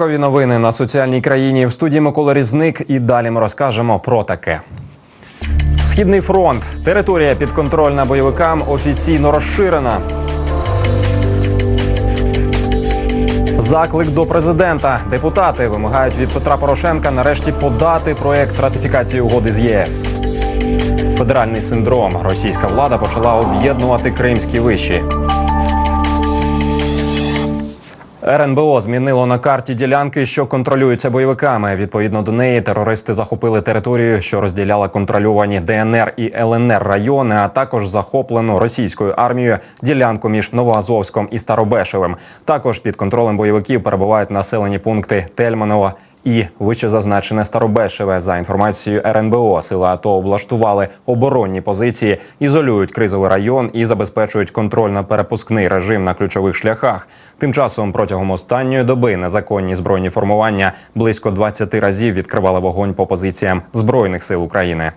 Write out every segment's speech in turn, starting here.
Знакові новини на соціальній країні в студії Микола Різник. І далі ми розкажемо про таке. Східний фронт. Територія підконтрольна бойовикам офіційно розширена. Заклик до президента. Депутати вимагають від Петра Порошенка нарешті подати проект ратифікації угоди з ЄС. Федеральний синдром. Російська влада почала об'єднувати кримські виші. РНБО змінило на карті ділянки, що контролюються бойовиками. Відповідно до неї, терористи захопили територію, що розділяла контрольовані ДНР і ЛНР райони, а також захоплену російською армією ділянку між Новоазовськом і Старобешевим. Також під контролем бойовиків перебувають населені пункти Тельманова. І вище зазначене Старобешеве за інформацією РНБО, сили АТО облаштували оборонні позиції, ізолюють кризовий район і забезпечують контрольно-перепускний режим на ключових шляхах. Тим часом протягом останньої доби незаконні збройні формування близько 20 разів відкривали вогонь по позиціям збройних сил України.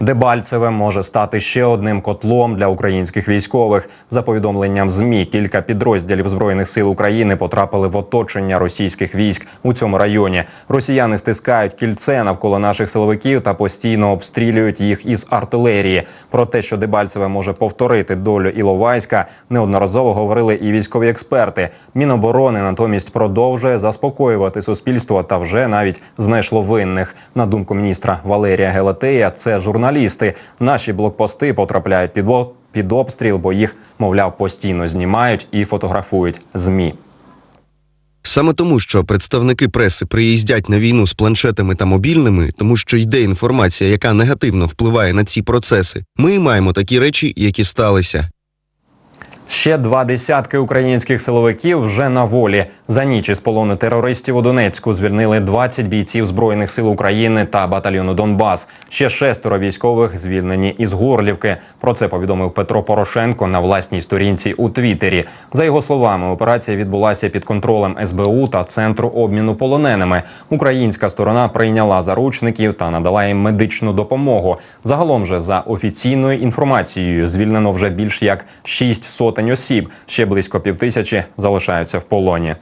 Дебальцеве може стати ще одним котлом для українських військових. За повідомленням змі, кілька підрозділів збройних сил України потрапили в оточення російських військ у цьому районі. Росіяни стискають кільце навколо наших силовиків та постійно обстрілюють їх із артилерії. Про те, що Дебальцеве може повторити долю Іловайська, неодноразово говорили і військові експерти. Міноборони натомість продовжує заспокоювати суспільство та вже навіть знайшло винних. На думку міністра Валерія Гелетея, це журналісти. Наші блокпости потрапляють під під обстріл, бо їх, мовляв, постійно знімають і фотографують змі. Саме тому, що представники преси приїздять на війну з планшетами та мобільними, тому що йде інформація, яка негативно впливає на ці процеси, ми маємо такі речі, які сталися. Ще два десятки українських силовиків вже на волі. За ніч із полону терористів у Донецьку звільнили 20 бійців збройних сил України та батальйону Донбас. Ще шестеро військових звільнені із Горлівки. Про це повідомив Петро Порошенко на власній сторінці у Твіттері. За його словами, операція відбулася під контролем СБУ та центру обміну полоненими. Українська сторона прийняла заручників та надала їм медичну допомогу. Загалом же за офіційною інформацією звільнено вже більш як 6 сотень осіб. Ще близько півтисячі залишаються в полоні.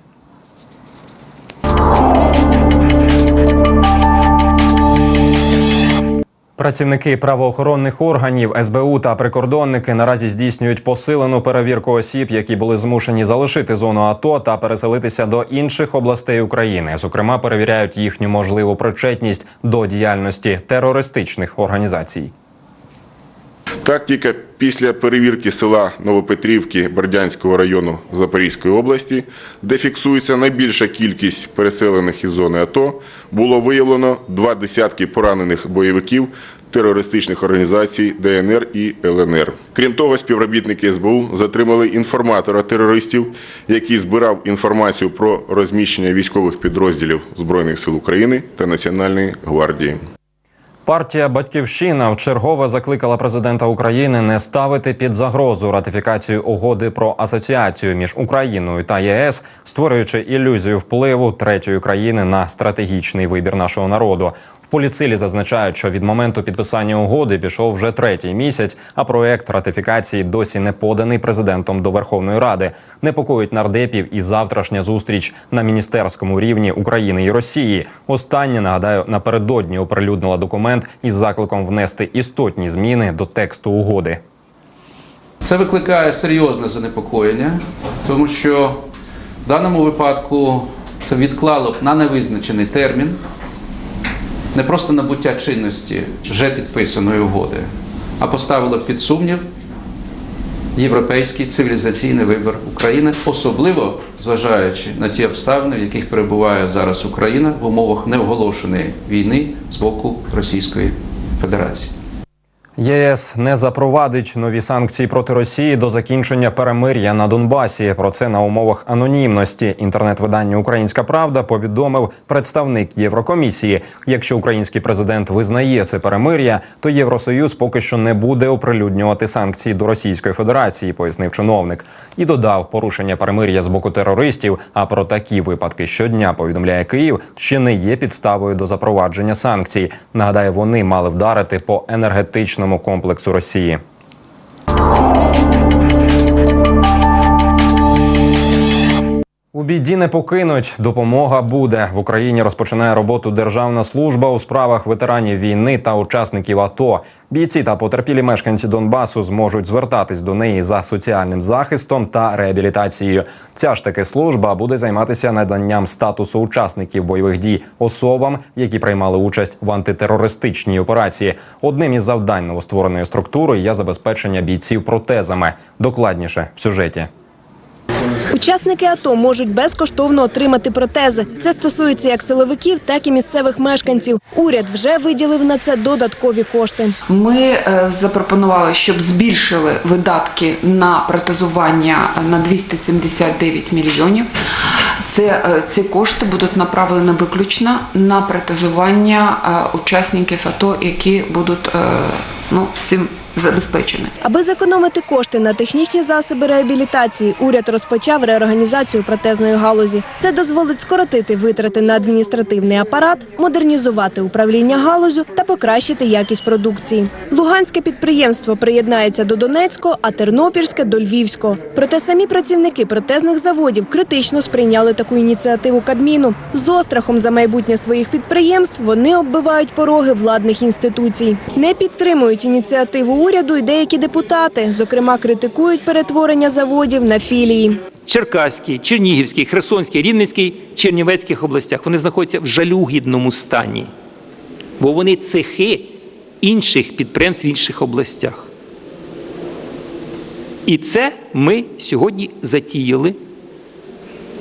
Працівники правоохоронних органів СБУ та прикордонники наразі здійснюють посилену перевірку осіб, які були змушені залишити зону АТО та переселитися до інших областей України. Зокрема, перевіряють їхню можливу причетність до діяльності терористичних організацій. Так, після перевірки села Новопетрівки Бердянського району Запорізької області, де фіксується найбільша кількість переселених із зони АТО, було виявлено два десятки поранених бойовиків терористичних організацій ДНР і ЛНР. Крім того, співробітники СБУ затримали інформатора терористів, який збирав інформацію про розміщення військових підрозділів Збройних сил України та Національної гвардії. Партія Батьківщина вчергове закликала президента України не ставити під загрозу ратифікацію угоди про асоціацію між Україною та ЄС, створюючи ілюзію впливу третьої країни на стратегічний вибір нашого народу. Поліцилі зазначають, що від моменту підписання угоди пішов вже третій місяць, а проект ратифікації досі не поданий президентом до Верховної Ради. Непокоїть нардепів і завтрашня зустріч на міністерському рівні України і Росії. Останнє нагадаю напередодні оприлюднила документ із закликом внести істотні зміни до тексту угоди. Це викликає серйозне занепокоєння, тому що в даному випадку це відклало б на невизначений термін не просто набуття чинності вже підписаної угоди, а поставило під сумнів європейський цивілізаційний вибір України, особливо зважаючи на ті обставини, в яких перебуває зараз Україна в умовах неоголошеної війни з боку Російської Федерації. ЄС не запровадить нові санкції проти Росії до закінчення перемир'я на Донбасі. Про це на умовах анонімності. Інтернет-видання Українська Правда повідомив представник Єврокомісії. Якщо український президент визнає це перемир'я, то Євросоюз поки що не буде оприлюднювати санкції до Російської Федерації, пояснив чиновник. І додав порушення перемир'я з боку терористів. А про такі випадки щодня повідомляє Київ, ще не є підставою до запровадження санкцій. Нагадаю, вони мали вдарити по енергетичному комплексу Росії. У біді не покинуть. Допомога буде в Україні. Розпочинає роботу Державна служба у справах ветеранів війни та учасників АТО. Бійці та потерпілі мешканці Донбасу зможуть звертатись до неї за соціальним захистом та реабілітацією. Ця ж таки служба буде займатися наданням статусу учасників бойових дій особам, які приймали участь в антитерористичній операції. Одним із завдань новоствореної структури є забезпечення бійців протезами. Докладніше в сюжеті. Учасники АТО можуть безкоштовно отримати протези. Це стосується як силовиків, так і місцевих мешканців. Уряд вже виділив на це додаткові кошти. Ми е, запропонували, щоб збільшили видатки на протезування на 279 мільйонів. Це, е, ці кошти будуть направлені виключно на протезування е, учасників АТО, які будуть ну, цим забезпечені. Аби зекономити кошти на технічні засоби реабілітації, уряд розпочав реорганізацію протезної галузі. Це дозволить скоротити витрати на адміністративний апарат, модернізувати управління галузю та покращити якість продукції. Луганське підприємство приєднається до Донецького, а Тернопільське до Львівського. Проте самі працівники протезних заводів критично сприйняли таку ініціативу Кабміну. З острахом за майбутнє своїх підприємств вони оббивають пороги владних інституцій. Не підтримують ініціативу уряду й деякі депутати. Зокрема, критикують перетворення заводів на філії. Черкаській, Чернігівській, Херсонській, Рівненській, Чернівецьких областях вони знаходяться в жалюгідному стані, бо вони цехи інших підприємств в інших областях. І це ми сьогодні затіяли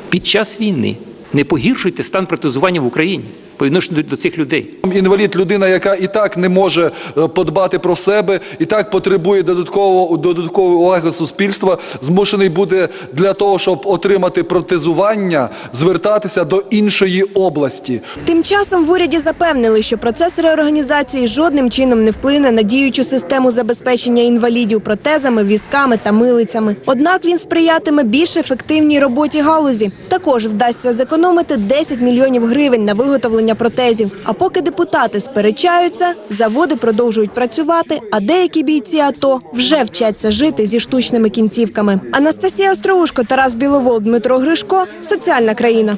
під час війни. Не погіршуйте стан протезування в Україні по відношенню до цих людей. Інвалід людина, яка і так не може е, подбати про себе, і так потребує додаткового додаткової уваги суспільства, змушений буде для того, щоб отримати протезування, звертатися до іншої області. Тим часом в уряді запевнили, що процес реорганізації жодним чином не вплине на діючу систему забезпечення інвалідів протезами, візками та милицями. Однак він сприятиме більш ефективній роботі галузі. Також вдасться зекономити 10 мільйонів гривень на виготовлення протезів. А поки депутати сперечаються, заводи продовжують працювати, а деякі бійці АТО вже вчаться жити зі штучними кінцівками. Анастасія Остроушко, Тарас Біловол, Дмитро Гришко. Соціальна країна.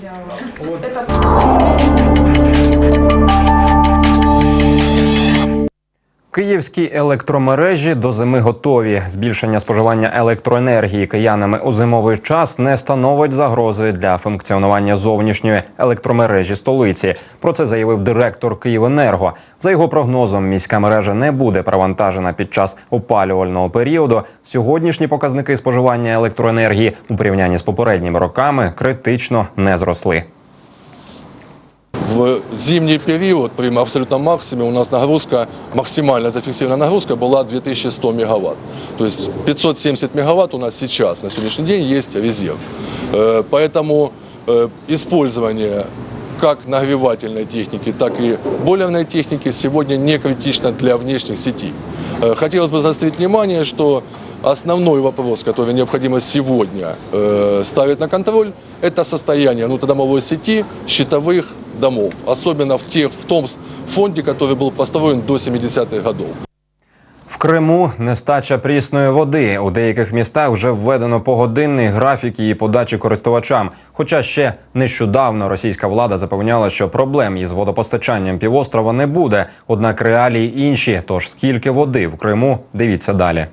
Київські електромережі до зими готові. Збільшення споживання електроенергії киянами у зимовий час не становить загрози для функціонування зовнішньої електромережі столиці. Про це заявив директор Київенерго. За його прогнозом, міська мережа не буде перевантажена під час опалювального періоду. Сьогоднішні показники споживання електроенергії у порівнянні з попередніми роками критично не зросли. Зимний период при абсолютном максимуме у нас нагрузка, максимальная зафиксированная нагрузка была 2100 мегаватт. То есть 570 мегаватт у нас сейчас, на сегодняшний день, есть резерв. Э, Поэтому э, использование как нагревательной техники, так и бойлерной техники сегодня не критично для внешних сетей. Э, Хотелось бы заострить внимание, что основной вопрос, который необходимо сегодня ставить на контроль, это состояние внутридомовой сети щитовых домов, особенно в, тех, в том фонде, который был построен до 70-х годов. В Криму нестача прісної води. У деяких містах вже введено погодинний графік її подачі користувачам. Хоча ще нещодавно російська влада запевняла, що проблем із водопостачанням півострова не буде. Однак реалії інші. Тож скільки води в Криму? Дивіться далі.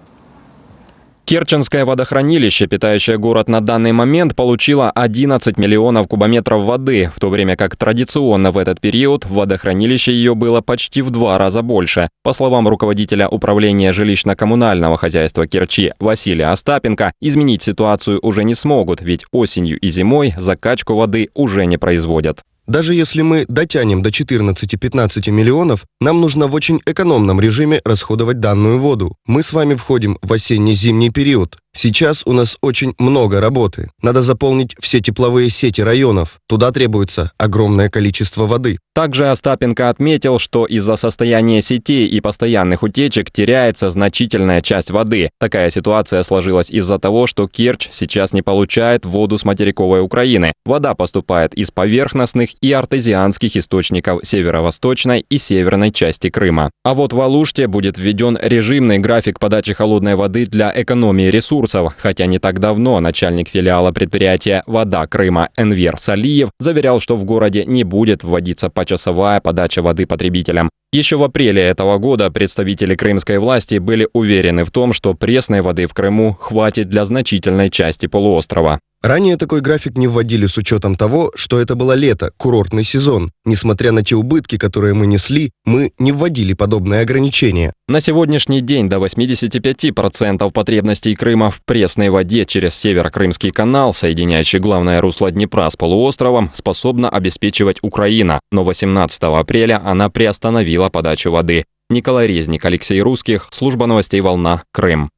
Керченское водохранилище, питающее город на данный момент, получило 11 миллионов кубометров воды, в то время как традиционно в этот период в водохранилище ее было почти в два раза больше. По словам руководителя управления жилищно-коммунального хозяйства Керчи Василия Остапенко, изменить ситуацию уже не смогут, ведь осенью и зимой закачку воды уже не производят. Даже если мы дотянем до 14-15 миллионов, нам нужно в очень экономном режиме расходовать данную воду. Мы с вами входим в осенне-зимний период. Сейчас у нас очень много работы. Надо заполнить все тепловые сети районов. Туда требуется огромное количество воды. Также Остапенко отметил, что из-за состояния сетей и постоянных утечек теряется значительная часть воды. Такая ситуация сложилась из-за того, что Керчь сейчас не получает воду с материковой Украины. Вода поступает из поверхностных и артезианских источников северо-восточной и северной части Крыма. А вот в Алуште будет введен режимный график подачи холодной воды для экономии ресурсов. хотя не так давно начальник филиала предприятия «Вода Крыма» Энвер Салиев заверял, что в городе не будет вводиться почасовая подача воды потребителям. Еще в апреле этого года представители крымской власти были уверены в том, что пресной воды в Крыму хватит для значительной части полуострова. Ранее такой график не вводили с учетом того, что это было лето, курортный сезон. Несмотря на те убытки, которые мы несли, мы не вводили подобные ограничения. На сегодняшний день до 85% потребностей Крыма в пресной воде через Северо-Крымский канал, соединяющий главное русло Днепра с полуостровом, способна обеспечивать Украина, но 18 апреля она приостановила подачу воды. Николай Резник, Алексей Русских, служба новостей «Волна», Крим.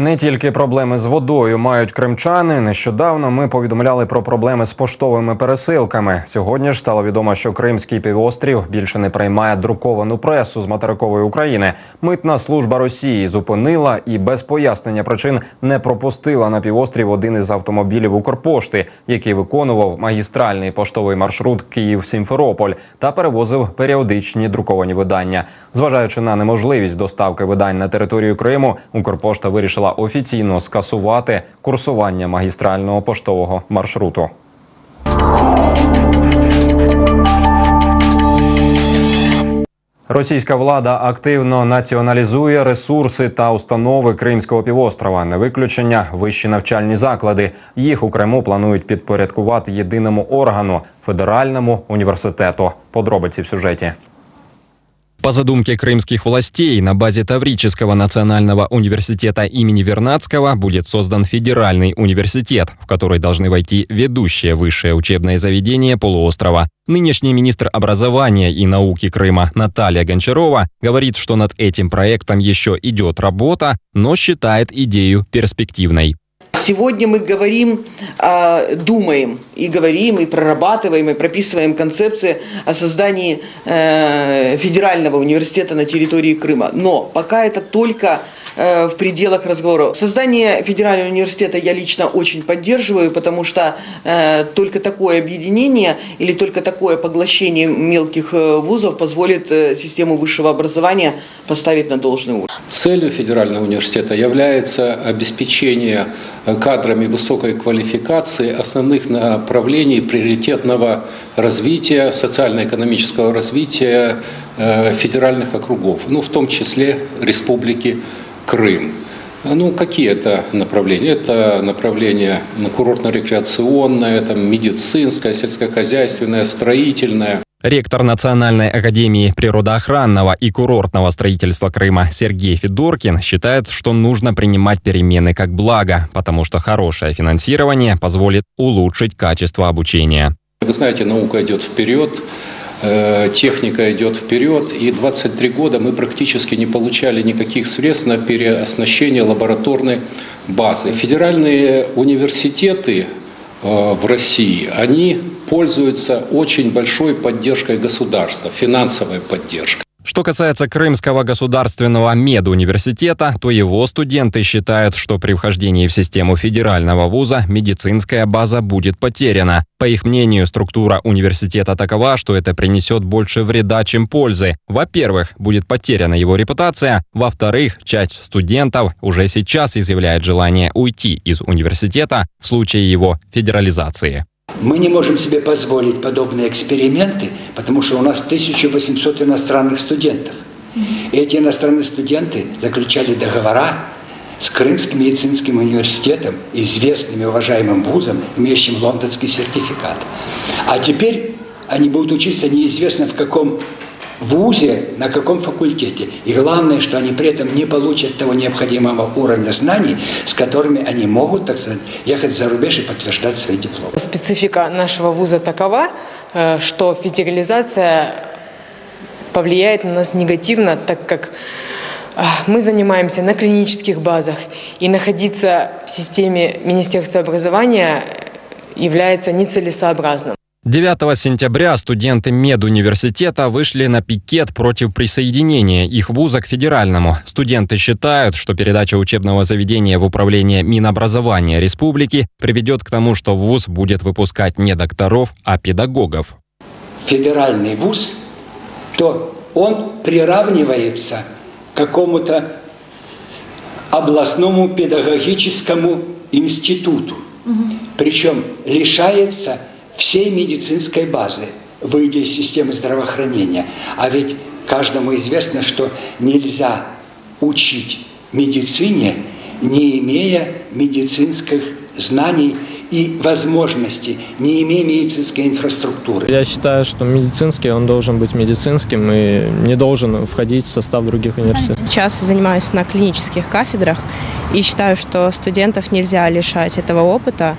Не тільки проблеми з водою мають кримчани. Нещодавно ми повідомляли про проблеми з поштовими пересилками. Сьогодні ж стало відомо, що Кримський півострів більше не приймає друковану пресу з материкової України. Митна служба Росії зупинила і без пояснення причин не пропустила на півострів один із автомобілів Укрпошти, який виконував магістральний поштовий маршрут Київ-Сімферополь та перевозив періодичні друковані видання. Зважаючи на неможливість доставки видань на територію Криму, Укрпошта вирішила офіційно скасувати курсування магістрального поштового маршруту. Російська влада активно націоналізує ресурси та установи Кримського півострова. Не виключення вищі навчальні заклади. Їх у Криму планують підпорядкувати єдиному органу федеральному університету. Подробиці в сюжеті. По задумке крымских властей, на базе Таврического национального университета имени Вернадского будет создан федеральный университет, в который должны войти ведущие высшие учебные заведения полуострова. Нынешний министр образования и науки Крыма Наталья Гончарова говорит, что над этим проектом еще идет работа, но считает идею перспективной. Сегодня мы говорим, а, думаем и говорим, и прорабатываем, и прописываем концепции о создании э, федерального университета на территории Крыма. Но пока это только в пределах разговоров. Создание федерального университета я лично очень поддерживаю, потому что э, только такое объединение или только такое поглощение мелких э, вузов позволит э, систему высшего образования поставить на должный уровень. Целью федерального университета является обеспечение э, кадрами высокой квалификации основных направлений приоритетного развития, социально-экономического развития э, федеральных округов, ну, в том числе Республики Крым. Ну, какие это направления? Это направление курортно-рекреационное, там, медицинское, сельскохозяйственное, строительное. Ректор Национальной академии природоохранного и курортного строительства Крыма Сергей Федоркин считает, что нужно принимать перемены как благо, потому что хорошее финансирование позволит улучшить качество обучения. Вы знаете, наука идет вперед, техника идет вперед, и 23 года мы практически не получали никаких средств на переоснащение лабораторной базы. Федеральные университеты э, в России, они пользуются очень большой поддержкой государства, финансовой поддержкой. Что касается Крымского государственного медуниверситета, то его студенты считают, что при вхождении в систему федерального вуза медицинская база будет потеряна. По их мнению, структура университета такова, что это принесет больше вреда, чем пользы. Во-первых, будет потеряна его репутация. Во-вторых, часть студентов уже сейчас изъявляет желание уйти из университета в случае его федерализации. Мы не можем себе позволить подобные эксперименты, потому что у нас 1800 иностранных студентов. И эти иностранные студенты заключали договора с Крымским медицинским университетом, известным и уважаемым вузом, имеющим лондонский сертификат. А теперь они будут учиться неизвестно в каком вузе, на каком факультете. И главное, что они при этом не получат того необходимого уровня знаний, с которыми они могут, так сказать, ехать за рубеж и подтверждать свои дипломы. Специфика нашего вуза такова, э, что федерализация повлияет на нас негативно, так как э, мы занимаемся на клинических базах, и находиться в системе Министерства образования является нецелесообразным. 9 сентября студенты медуниверситета вышли на пикет против присоединения их вуза к федеральному. Студенты считают, что передача учебного заведения в управление Минобразования республики приведет к тому, что вуз будет выпускать не докторов, а педагогов. Федеральный вуз, то он приравнивается к какому-то областному педагогическому институту. Причем лишается всей медицинской базы, выйдя из системы здравоохранения. А ведь каждому известно, что нельзя учить медицине, не имея медицинских знаний и возможностей, не имея медицинской инфраструктуры. Я считаю, что медицинский, он должен быть медицинским и не должен входить в состав других университетов. Сейчас занимаюсь на клинических кафедрах и считаю, что студентов нельзя лишать этого опыта,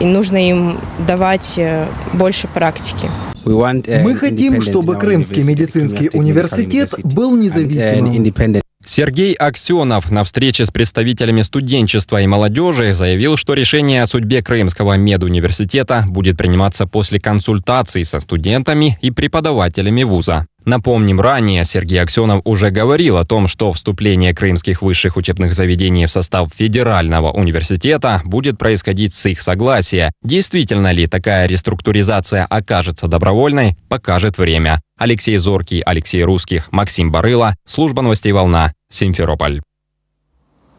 и нужно им давать э, больше практики. Мы хотим, чтобы Крымский медицинский университет был независимым. Сергей Аксенов на встрече с представителями студенчества и молодежи заявил, что решение о судьбе Крымского медуниверситета будет приниматься после консультаций со студентами и преподавателями вуза. Напомним, ранее Сергей Аксенов уже говорил о том, что вступление крымских высших учебных заведений в состав федерального университета будет происходить с их согласия. Действительно ли такая реструктуризация окажется добровольной, покажет время. Алексей Зоркий, Алексей Русских, Максим Барила. Служба новостей «Волна», Сімферополь.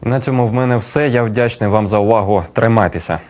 На цьому в мене все. Я вдячний вам за увагу. Тримайтеся.